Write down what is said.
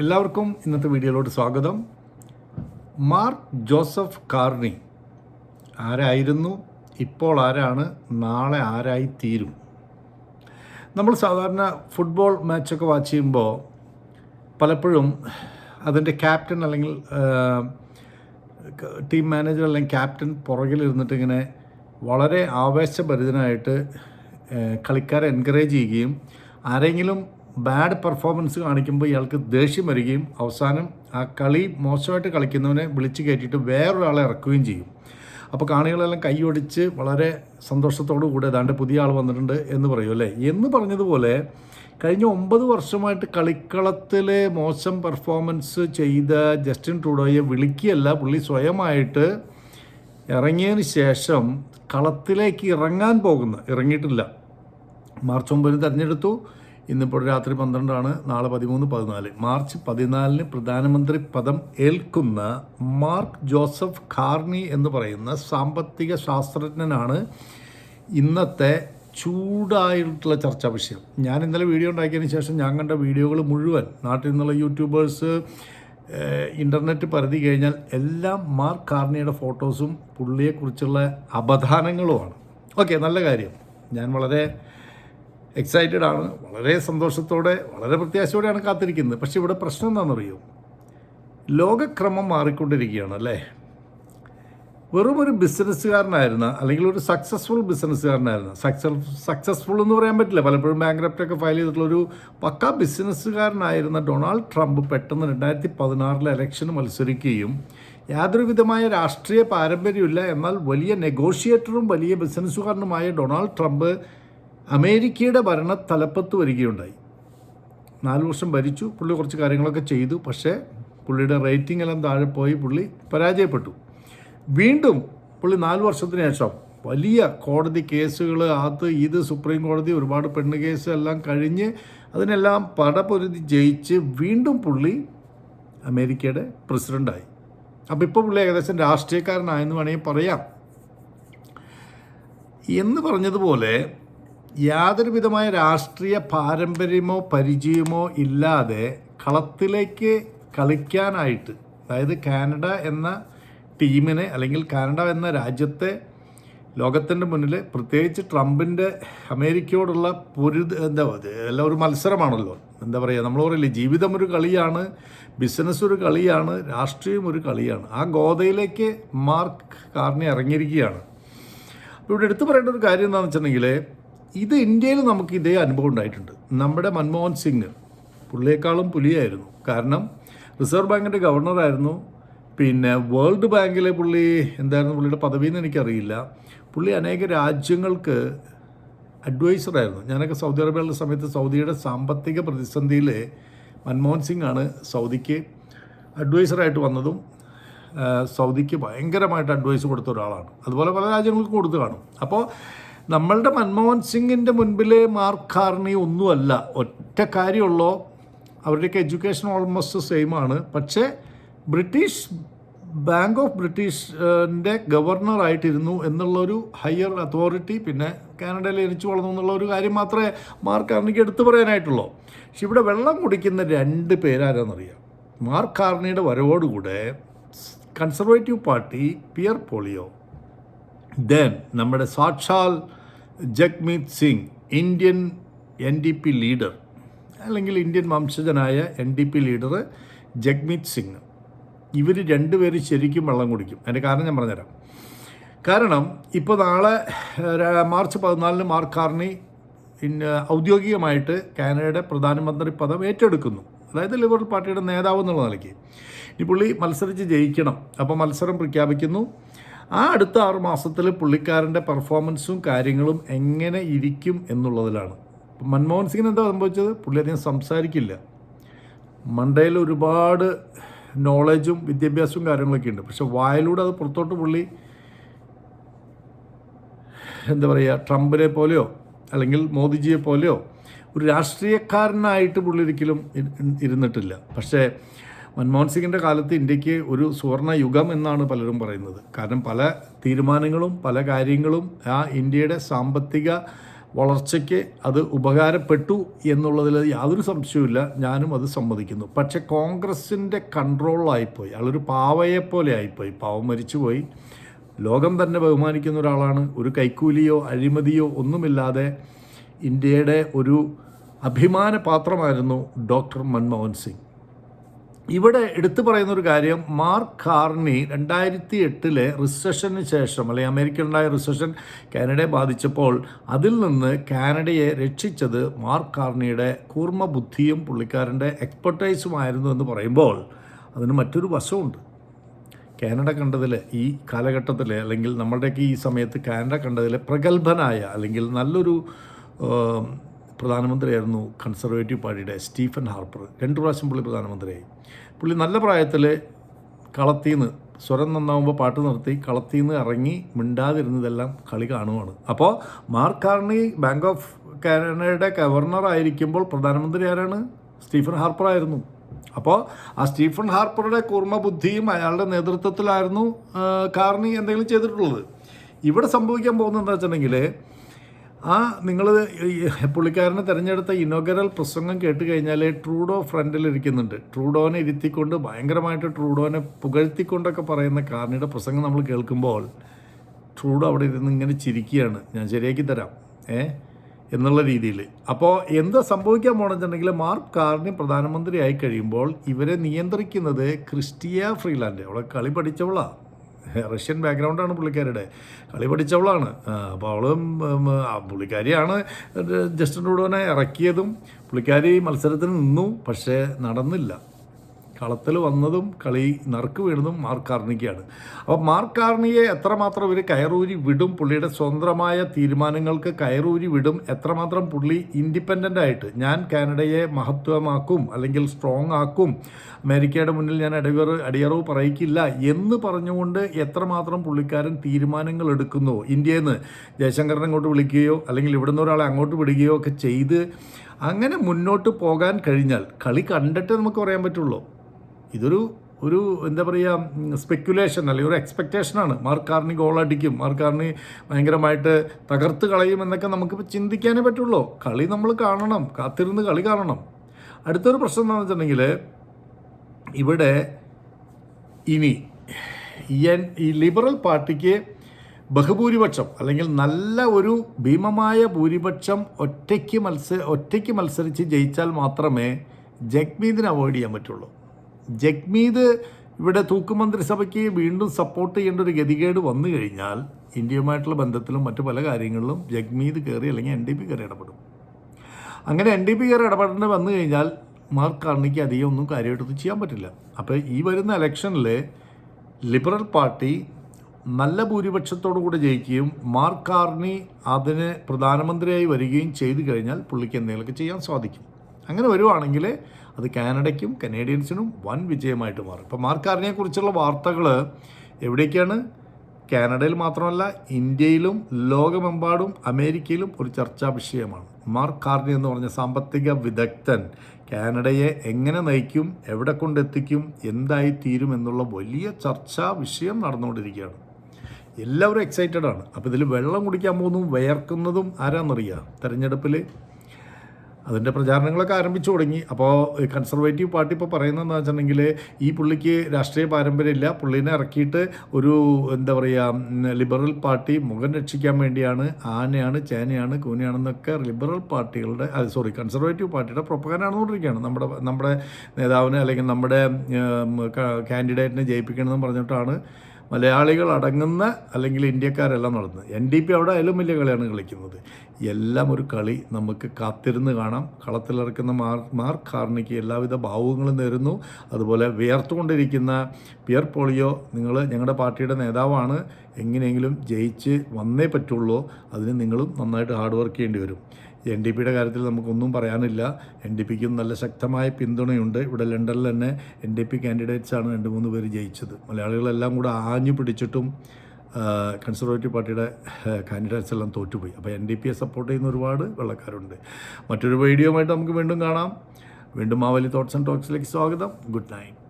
എല്ലാവർക്കും ഇന്നത്തെ വീഡിയോയിലോട്ട് സ്വാഗതം. മാർക്ക് ജോസഫ് കാർണി ആരായിരുന്നു? ഇപ്പോൾ ആരാണ്? നാളെ ആരായി തീരും? നമ്മൾ സാധാരണ ഫുട്ബോൾ മാച്ചൊക്കെ വാച്ച് ചെയ്യുമ്പോൾ പലപ്പോഴും അതിന്റെ ക്യാപ്റ്റൻ അല്ലെങ്കിൽ ടീം മാനേജർ അല്ലെങ്കിൽ ക്യാപ്റ്റൻ പുറകിലിരുന്നിട്ട് ഇങ്ങനെ വളരെ ആവേശഭരിതനായിട്ട് കളിക്കാരെ എൻകറേജ് ചെയ്യുകയും ആരെങ്കിലും ബാഡ് പെർഫോമൻസ് കാണിക്കുമ്പോൾ ഇയാൾക്ക് ദേഷ്യം വരികയും അവസാനം ആ കളി മോശമായിട്ട് കളിക്കുന്നവനെ വിളിച്ചു കയറ്റിയിട്ട് വേറൊരാളെ ഇറക്കുകയും ചെയ്യും. അപ്പോൾ കാണികളെല്ലാം കൈയൊടിച്ച് വളരെ സന്തോഷത്തോടു കൂടെ ഏതാണ്ട് പുതിയ ആൾ വന്നിട്ടുണ്ട് എന്ന് പറയും അല്ലേ? എന്ന് പറഞ്ഞതുപോലെ കഴിഞ്ഞ ഒമ്പത് വർഷമായിട്ട് കളിക്കളത്തിലെ മോശം പെർഫോമൻസ് ചെയ്ത ജസ്റ്റിൻ ട്രൂഡോയെ വിളിക്കുകയല്ല പുള്ളി സ്വയമായിട്ട് ഇറങ്ങിയതിന് ശേഷം കളത്തിലേക്ക് ഇറങ്ങാൻ പോകുന്ന. ഇറങ്ങിയിട്ടില്ല. മാർച്ച് ഒമ്പതിന് തിരഞ്ഞെടുത്തു. ഇന്നിപ്പോൾ രാത്രി പന്ത്രണ്ടാണ് നാളെ പതിമൂന്ന് പതിനാല്. മാർച്ച് പതിനാലിന് പ്രധാനമന്ത്രി പദം ഏൽക്കുന്ന മാർക്ക് ജോസഫ് കാർണി എന്ന് പറയുന്ന സാമ്പത്തിക ശാസ്ത്രജ്ഞനാണ് ഇന്നത്തെ ചൂടായിട്ടുള്ള ചർച്ചാ വിഷയം. ഞാൻ ഇന്നലെ വീഡിയോ ഉണ്ടാക്കിയതിന് ശേഷം ഞാൻ കണ്ട വീഡിയോകൾ മുഴുവൻ നാട്ടിൽ നിന്നുള്ള യൂട്യൂബേഴ്സ് ഇന്റർനെറ്റ് പരിധി കഴിഞ്ഞാൽ എല്ലാം മാർക്ക് കാർണിയുടെ ഫോട്ടോസും പുള്ളിയെക്കുറിച്ചുള്ള അപധാനങ്ങളുമാണ്. ഓക്കെ നല്ല കാര്യം. ഞാൻ വളരെ എക്സൈറ്റഡ് ആണ്. വളരെ സന്തോഷത്തോടെ വളരെ പ്രത്യാശയോടെയാണ് കാത്തിരിക്കുന്നത്. പക്ഷെ ഇവിടെ പ്രശ്നം എന്താണെന്നറിയോ? ലോകക്രമം മാറിക്കൊണ്ടിരിക്കുകയാണ് അല്ലേ? വെറും ഒരു ബിസിനസ്സുകാരനായിരുന്ന അല്ലെങ്കിൽ ഒരു സക്സസ്ഫുൾ ബിസിനസ്സുകാരനായിരുന്ന സക്സസ് സക്സസ്ഫുൾ എന്ന് പറയാൻ പറ്റില്ല. പലപ്പോഴും ബാങ്ക് ഒക്കെ ഫയൽ ചെയ്തിട്ടുള്ള ഒരു പക്ക ബിസിനസ്സുകാരനായിരുന്ന ഡൊണാൾഡ് ട്രംപ് പെട്ടെന്ന് രണ്ടായിരത്തി പതിനാറിലെ ഇലക്ഷന് മത്സരിക്കുകയും യാതൊരു വിധമായ രാഷ്ട്രീയ പാരമ്പര്യമില്ല എന്നാൽ വലിയ നെഗോഷിയേറ്ററും വലിയ ബിസിനസ്സുകാരനുമായ ഡൊണാൾഡ് ട്രംപ് അമേരിക്കയുടെ ഭരണ തലപ്പത്ത് വരികയുണ്ടായി. നാല് വർഷം ഭരിച്ചു പുള്ളി കുറച്ച് കാര്യങ്ങളൊക്കെ ചെയ്തു പക്ഷേ പുള്ളിയുടെ റേറ്റിംഗ് എല്ലാം താഴെ പോയി പുള്ളി പരാജയപ്പെട്ടു. വീണ്ടും പുള്ളി നാല് വർഷത്തിന് ശേഷം വലിയ കോടതി കേസുകൾ അത് ഇത് സുപ്രീം കോടതി ഒരുപാട് പെണ്ണ് കേസ് എല്ലാം കഴിഞ്ഞ് അതിനെല്ലാം പടപൊരുതി ജയിച്ച് വീണ്ടും പുള്ളി അമേരിക്കയുടെ പ്രസിഡന്റായി അപ്പോൾ ഇപ്പോൾ പുള്ളി ഏകദേശം രാഷ്ട്രീയക്കാരനായെന്ന് വേണമെങ്കിൽ പറയാം. എന്ന് പറഞ്ഞതുപോലെ യാതൊരു വിധമായ രാഷ്ട്രീയ പാരമ്പര്യമോ പരിചയമോ ഇല്ലാതെ കളത്തിലേക്ക് കളിക്കാനായിട്ട് അതായത് കാനഡ എന്ന ടീമിനെ അല്ലെങ്കിൽ കാനഡ എന്ന രാജ്യത്തെ ലോകത്തിന്റെ മുന്നിൽ പ്രത്യേകിച്ച് ട്രംപിന്റെ അമേരിക്കയോടുള്ള പൊരുത് എന്താ എല്ലാം ഒരു മത്സരമാണല്ലോ. എന്താ പറയുക നമ്മൾ പറയില്ലേ ജീവിതം ഒരു കളിയാണ് ബിസിനസ് ഒരു കളിയാണ് രാഷ്ട്രീയം ഒരു കളിയാണ്. ആ ഗോതയിലേക്ക് മാർക്ക് കാർണി ഇറങ്ങിയിരിക്കുകയാണ്. അപ്പോൾ ഇവിടെ എടുത്തു പറയേണ്ട ഒരു കാര്യം എന്താണെന്ന് വെച്ചിട്ടുണ്ടെങ്കിൽ ഇത് ഇന്ത്യയിൽ നമുക്ക് ഇതേ അനുഭവം ഉണ്ടായിട്ടുണ്ട്. നമ്മുടെ മൻമോഹൻ സിംഗ് പുള്ളിയേക്കാളും പുലിയായിരുന്നു. കാരണം റിസർവ് ബാങ്കിന്റെ ഗവർണറായിരുന്നു പിന്നെ വേൾഡ് ബാങ്കിലെ പുള്ളി എന്തായിരുന്നു? പുള്ളിയുടെ പദവി എന്ന് എനിക്കറിയില്ല. പുള്ളി അനേക രാജ്യങ്ങൾക്ക് അഡ്വൈസറായിരുന്നു ഞാനൊക്കെ സൗദി അറേബ്യയുള്ള സമയത്ത് സൗദിയുടെ സാമ്പത്തിക പ്രതിസന്ധിയിൽ മൻമോഹൻ സിംഗ് ആണ് സൗദിക്ക് അഡ്വൈസറായിട്ട് വന്നതും സൗദിക്ക് ഭയങ്കരമായിട്ട് അഡ്വൈസ് കൊടുത്ത ഒരാളാണ്. അതുപോലെ പല രാജ്യങ്ങൾക്കും കൊടുത്തു കാണും. അപ്പോൾ നമ്മളുടെ മൻമോഹൻ സിംഗിന്റെ മുൻപിലെ മാർക്ക് കാർണി ഒന്നുമല്ല. ഒറ്റ കാര്യമുള്ളൂ അവരുടെയൊക്കെ എഡ്യൂക്കേഷൻ ഓൾമോസ്റ്റ് സെയിം ആണ്. പക്ഷേ ബ്രിട്ടീഷ് ബാങ്ക് ഓഫ് ബ്രിട്ടീഷിന്റെ ഗവർണറായിട്ടിരുന്നു എന്നുള്ളൊരു ഹയർ അതോറിറ്റി പിന്നെ കാനഡയിൽ ജനിച്ചു വളർന്നു എന്നുള്ള ഒരു കാര്യം മാത്രമേ മാർക്ക് കാർണിക്ക് എടുത്തു പറയാനായിട്ടുള്ളൂ. പക്ഷെ ഇവിടെ വെള്ളം കുടിക്കുന്ന രണ്ട് പേരാരാന്നറിയാം. മാർക്ക് കാർണിയുടെ വരവോടുകൂടെ conservative party Pierre Poilievre then നമ്മുടെ സാക്ഷാൽ Jagmeet Singh Indian N D P leader അല്ലെങ്കിൽ ഇന്ത്യൻ വംശജനായ N D P leader Jagmeet Singh. ഇവർ രണ്ടുപേരും ശരിക്കും വെള്ളം കുടിക്കും. അതിന്റെ കാരണം ഞാൻ പറഞ്ഞുതരാം. കാരണം ഇപ്പോൾ നാളെ മാർച്ച് പതിനാലിന് മാർക്ക് കാർണി ഇന്ന് ഔദ്യോഗികമായിട്ട് കാനഡയുടെ പ്രധാനമന്ത്രി പദം ഏറ്റെടുക്കുന്നു. അതായത് ലിബറൽ പാർട്ടിയുടെ നേതാവ് എന്നുള്ള നിലയ്ക്ക്. ഈ പുള്ളി മത്സരിച്ച് ജയിക്കണം. അപ്പോൾ മത്സരം പ്രഖ്യാപിക്കുന്നു. ആ അടുത്ത ആറ് മാസത്തിൽ പുള്ളിക്കാരന്റെ പെർഫോമൻസും കാര്യങ്ങളും എങ്ങനെ ഇരിക്കും എന്നുള്ളതിലാണ്. മൻമോഹൻ സിംഗിന് എന്താ സംഭവിച്ചത്? പുള്ളി അധികം സംസാരിക്കില്ല. മണ്ടയിൽ ഒരുപാട് നോളജും വിദ്യാഭ്യാസവും കാര്യങ്ങളൊക്കെ ഉണ്ട്. പക്ഷെ വായിലൂടെ അത് പുറത്തോട്ട് പുള്ളി എന്താ പറയുക ട്രംപിനെ പോലെയോ അല്ലെങ്കിൽ മോദിജിയെ പോലെയോ ഒരു രാഷ്ട്രീയക്കാരനായിട്ട് പുള്ളി ഒരിക്കലും ഇരുന്നിട്ടില്ല. പക്ഷേ മൻമോഹൻ സിംഗിന്റെ കാലത്ത് ഇന്ത്യയ്ക്ക് ഒരു സുവർണ യുഗം എന്നാണ് പലരും പറയുന്നത്. കാരണം പല തീരുമാനങ്ങളും പല കാര്യങ്ങളും ആ ഇന്ത്യയുടെ സാമ്പത്തിക വളർച്ചയ്ക്ക് അത് ഉപകാരപ്പെട്ടു എന്നുള്ളതിൽ യാതൊരു സംശയവുമില്ല. ഞാനും അത് സമ്മതിക്കുന്നു. പക്ഷെ കോൺഗ്രസിന്റെ കൺട്രോളിലായിപ്പോയി. അയാളൊരു പാവയെപ്പോലെ പോലെ ആയിപ്പോയി പാവം മരിച്ചുപോയി. ലോകം തന്നെ ബഹുമാനിക്കുന്ന ഒരാളാണ്. ഒരു കൈക്കൂലിയോ അഴിമതിയോ ഒന്നുമില്ലാതെ ഇന്ത്യയുടെ ഒരു അഭിമാന പാത്രമായിരുന്നു ഡോക്ടർ മൻമോഹൻ സിംഗ്. ഇവിടെ എടുത്തു പറയുന്ന ഒരു കാര്യം മാർക്ക് കാർണി രണ്ടായിരത്തി എട്ടിലെ റിസഷന് ശേഷം അല്ലെങ്കിൽ അമേരിക്കയിലുണ്ടായ റിസഷൻ കാനഡയെ ബാധിച്ചപ്പോൾ അതിൽ നിന്ന് കാനഡയെ രക്ഷിച്ചത് മാർക്ക് കാർണിയുടെ കൂർമ്മ ബുദ്ധിയും പുള്ളിക്കാരന്റെ എക്സ്പെർട്ടൈസുമായിരുന്നു എന്ന് പറയുമ്പോൾ അതിന് മറ്റൊരു വശമുണ്ട്. കാനഡ കണ്ടതിൽ ഈ കാലഘട്ടത്തിൽ അല്ലെങ്കിൽ നമ്മളുടെയൊക്കെ ഈ സമയത്ത് കാനഡ കണ്ടതിൽ പ്രഗത്ഭനായ അല്ലെങ്കിൽ നല്ലൊരു പ്രധാനമന്ത്രിയായിരുന്നു കൺസർവേറ്റീവ് പാർട്ടിയുടെ സ്റ്റീഫൻ ഹാർപ്പർ. രണ്ട് പ്രാവശ്യം പുള്ളി പ്രധാനമന്ത്രിയായി. പുള്ളി നല്ല പ്രായത്തിൽ കളത്തിന്ന് സ്വരം നന്നാവുമ്പോൾ പാട്ട് നിർത്തി കളത്തിന്ന് ഇറങ്ങി മിണ്ടാതിരുന്നതെല്ലാം കളി കാണുവാണ്. അപ്പോൾ മാർക്ക് കാർണി ബാങ്ക് ഓഫ് കാനഡയുടെ ഗവർണർ ആയിരിക്കുമ്പോൾ പ്രധാനമന്ത്രി ആരാണ്? സ്റ്റീഫൻ ഹാർപ്പർ ആയിരുന്നു. അപ്പോൾ ആ സ്റ്റീഫൻ ഹാർപ്പറുടെ കൂർമ്മ ബുദ്ധിയും അയാളുടെ നേതൃത്വത്തിലായിരുന്നു കാർണി എന്തെങ്കിലും ചെയ്തിട്ടുള്ളത്. ഇവിടെ സംഭവിക്കാൻ പോകുന്നത് എന്താ വെച്ചിട്ടുണ്ടെങ്കിൽ ആ നിങ്ങൾ പുള്ളിക്കാരനെ തിരഞ്ഞെടുത്ത ഇനോഗറൽ പ്രസംഗം കേട്ട് കഴിഞ്ഞാൽ ട്രൂഡോ ഫ്രണ്ടിൽ ഇരിക്കുന്നുണ്ട്. ട്രൂഡോനെ ഇരുത്തിക്കൊണ്ട് ഭയങ്കരമായിട്ട് ട്രൂഡോനെ പുകഴ്ത്തിക്കൊണ്ടൊക്കെ പറയുന്ന കാർണിയുടെ പ്രസംഗം നമ്മൾ കേൾക്കുമ്പോൾ ട്രൂഡോ അവിടെ ഇരുന്ന് ഇങ്ങനെ ചിരിക്കുകയാണ്. ഞാൻ ശരിയാക്കി തരാം ഏ? എന്നുള്ള രീതിയിൽ. അപ്പോൾ എന്താ സംഭവിക്കാൻ പോകണമെന്നുണ്ടെങ്കിൽ മാർക്ക് കാർണി പ്രധാനമന്ത്രി ആയി കഴിയുമ്പോൾ ഇവരെ നിയന്ത്രിക്കുന്നത് ക്രിസ്റ്റിയ ഫ്രീലാൻഡ്. അവളെ കളി പഠിച്ചവളാണ് റഷ്യൻ ബാക്ക്ഗ്രൗണ്ടാണ് പുള്ളിക്കാരുടെ കളി പഠിച്ചവളാണ്. അപ്പോൾ അവളും പുള്ളിക്കാരിയാണ് ജസ്റ്റിൻ റൂഡോനെ ഇറക്കിയതും. പുള്ളിക്കാരി മത്സരത്തിന് നിന്നു പക്ഷേ നടന്നില്ല. കളത്തിൽ വന്നതും കളി നറുക്ക് വീണതും മാർക്ക് കാർണിക്കാണ് അപ്പോൾ മാർക്ക് കാർണിയെ എത്രമാത്രം ഇവർ കയറൂരി വിടും? പുള്ളിയുടെ സ്വതന്ത്രമായ തീരുമാനങ്ങൾക്ക് കയറൂരി വിടും? എത്രമാത്രം പുള്ളി ഇൻഡിപെൻഡന്റ് ആയിട്ട്? ഞാൻ കാനഡയെ മഹത്വമാക്കും അല്ലെങ്കിൽ സ്ട്രോങ് ആക്കും. അമേരിക്കയുടെ മുന്നിൽ ഞാൻ അടിയറവ് അടിയറവ് പറയിക്കില്ല എന്ന് പറഞ്ഞുകൊണ്ട് എത്രമാത്രം പുള്ളിക്കാരൻ തീരുമാനങ്ങൾ എടുക്കുന്നു? ഇന്ത്യയിൽ നിന്ന് ജയശങ്കറിനെ അങ്ങോട്ട് വിളിക്കുകയോ അല്ലെങ്കിൽ ഇവിടുന്ന് ഒരാളെ അങ്ങോട്ട് വിടുകയോ ഒക്കെ ചെയ്ത് അങ്ങനെ മുന്നോട്ട് പോകാൻ കഴിഞ്ഞാൽ കളി കണ്ടിട്ട് നമുക്ക് പറയാൻ പറ്റുള്ളൂ. ഇതൊരു ഒരു എന്താ പറയുക സ്പെക്കുലേഷൻ അല്ലെങ്കിൽ ഒരു എക്സ്പെക്റ്റേഷനാണ് മാർക്ക് കാർണി ഗോൾ അടിക്കും. മാർക്ക് കാർണി ഭയങ്കരമായിട്ട് തകർത്ത് കളയും എന്നൊക്കെ നമുക്കിപ്പോൾ ചിന്തിക്കാനേ പറ്റുള്ളൂ. കളി നമ്മൾ കാണണം. കാത്തിരുന്ന് കളി കാണണം. അടുത്തൊരു പ്രശ്നം എന്താണെന്ന് വെച്ചിട്ടുണ്ടെങ്കിൽ ഇവിടെ ഇനി എൻ- ഈ ലിബറൽ പാർട്ടിക്ക് ബഹുഭൂരിപക്ഷം അല്ലെങ്കിൽ നല്ല ഒരു ഭീമമായ ഭൂരിപക്ഷം ഒറ്റയ്ക്ക് മത്സര ഒറ്റയ്ക്ക് മത്സരിച്ച് ജയിച്ചാൽ മാത്രമേ ജഗ്മീദിനെ അവോയ്ഡ് ചെയ്യാൻ പറ്റുള്ളൂ. ജഗ്മീദ് ഇവിടെ തൂക്കുമന്ത്രിസഭയ്ക്ക് വീണ്ടും സപ്പോർട്ട് ചെയ്യേണ്ട ഒരു ഗതികേട് വന്നു കഴിഞ്ഞാൽ ഇന്ത്യയുമായിട്ടുള്ള ബന്ധത്തിലും മറ്റു പല കാര്യങ്ങളിലും ജഗ്മീത് കയറി അല്ലെങ്കിൽ എൻ ഡി പി കയറി ഇടപെടും. അങ്ങനെ എൻ ഡി പി കയറി ഇടപെടേണ്ടി വന്നു കഴിഞ്ഞാൽ മാർക്ക് കാർണിക്ക് അധികം ഒന്നും കാര്യമായിട്ടൊന്നും ചെയ്യാൻ പറ്റില്ല. അപ്പോൾ ഈ വരുന്ന ഇലക്ഷനിൽ ലിബറൽ പാർട്ടി നല്ല ഭൂരിപക്ഷത്തോടു കൂടി ജയിക്കുകയും മാർക്ക് കാർണി അതിന് പ്രധാനമന്ത്രിയായി വരികയും ചെയ്തു കഴിഞ്ഞാൽ പുള്ളിക്ക് എന്തെങ്കിലുമൊക്കെ ചെയ്യാൻ സാധിക്കും. അങ്ങനെ വരുവാണെങ്കിൽ അത് കാനഡയ്ക്കും കനേഡിയൻസിനും വൻ വിജയമായിട്ട് മാറും. ഇപ്പോൾ മാർക്ക് കുറിച്ചുള്ള വാർത്തകൾ എവിടേക്കാണ്? കാനഡയിൽ മാത്രമല്ല ഇന്ത്യയിലും ലോകമെമ്പാടും അമേരിക്കയിലും ഒരു ചർച്ചാ വിഷയമാണ്. മാർക്ക് കാർണി എന്ന് പറഞ്ഞ സാമ്പത്തിക വിദഗ്ധൻ കാനഡയെ എങ്ങനെ നയിക്കും എവിടെ കൊണ്ടെത്തിക്കും എന്തായി തീരും എന്നുള്ള വലിയ ചർച്ചാ വിഷയം നടന്നുകൊണ്ടിരിക്കുകയാണ്. എല്ലാവരും എക്സൈറ്റഡാണ് അപ്പോൾ ഇതിൽ വെള്ളം കുടിക്കാൻ പോകുന്നതും വിയർക്കുന്നതും ആരാന്നറിയുക തെരഞ്ഞെടുപ്പിൽ അതിന്റെ പ്രചാരണങ്ങളൊക്കെ ആരംഭിച്ചു തുടങ്ങി. അപ്പോൾ കൺസർവേറ്റീവ് പാർട്ടി ഇപ്പോൾ പറയുന്നതെന്ന് വെച്ചിട്ടുണ്ടെങ്കിൽ ഈ പുള്ളിക്ക് രാഷ്ട്രീയ പാരമ്പര്യമില്ല. പുള്ളീനെ ഇറക്കിയിട്ട് ഒരു എന്താ പറയുക ലിബറൽ പാർട്ടി മുഖം രക്ഷിക്കാൻ വേണ്ടിയാണ് ആനയാണ് ചേനയാണ് കൂനയാണെന്നൊക്കെ ലിബറൽ പാർട്ടികളുടെ സോറി കൺസർവേറ്റീവ് പാർട്ടിയുടെ പ്രൊപ്പകാരം നടന്നുകൊണ്ടിരിക്കുകയാണ് നമ്മുടെ നമ്മുടെ നേതാവിനെ അല്ലെങ്കിൽ നമ്മുടെ കാൻഡിഡേറ്റിനെ ജയിപ്പിക്കണമെന്ന് പറഞ്ഞിട്ടാണ് മലയാളികൾ അടങ്ങുന്ന അല്ലെങ്കിൽ ഇന്ത്യക്കാരെല്ലാം നടന്നത് എൻ ഡി പി അവിടെ അതിലും വലിയ കളിയാണ് കളിക്കുന്നത്. എല്ലാം ഒരു കളി. നമുക്ക് കാത്തിരുന്ന് കാണാം. കളത്തിലിറക്കുന്ന മാർ മാർ കാർണിക്ക് എല്ലാവിധ ഭാവുകങ്ങളും നേരുന്നു. അതുപോലെ വിയർത്തുകൊണ്ടിരിക്കുന്ന പിയർ പോളിയോ നിങ്ങൾ ഞങ്ങളുടെ പാർട്ടിയുടെ നേതാവാണ്. എങ്ങനെയെങ്കിലും ജയിച്ച് വന്നേ പറ്റുള്ളൂ. അതിന് നിങ്ങളും നന്നായിട്ട് ഹാർഡ് വർക്ക് ചെയ്യേണ്ടി വരും. എൻ ഡി പിയുടെ കാര്യത്തിൽ നമുക്കൊന്നും പറയാനില്ല. എൻ ഡി പിക്കും നല്ല ശക്തമായ പിന്തുണയുണ്ട്. ഇവിടെ ലണ്ടനിൽ തന്നെ എൻ ഡി പി കാൻഡിഡേറ്റ്സാണ് രണ്ട് മൂന്ന് പേര് ജയിച്ചത്. മലയാളികളെല്ലാം കൂടെ ആഞ്ഞു പിടിച്ചിട്ടും കൺസർവേറ്റീവ് പാർട്ടിയുടെ കാൻഡിഡേറ്റ്സ് എല്ലാം തോറ്റുപോയി. അപ്പോൾ എൻ ഡി പിയെ സപ്പോർട്ട് ചെയ്യുന്ന ഒരുപാട് വെള്ളക്കാരുണ്ട്. മറ്റൊരു വീഡിയോ ആയിട്ട് നമുക്ക് വീണ്ടും കാണാം. വീണ്ടും മാവലി തോട്ട്സ് ആൻഡ് ടോക്സിലേക്ക് സ്വാഗതം. Good night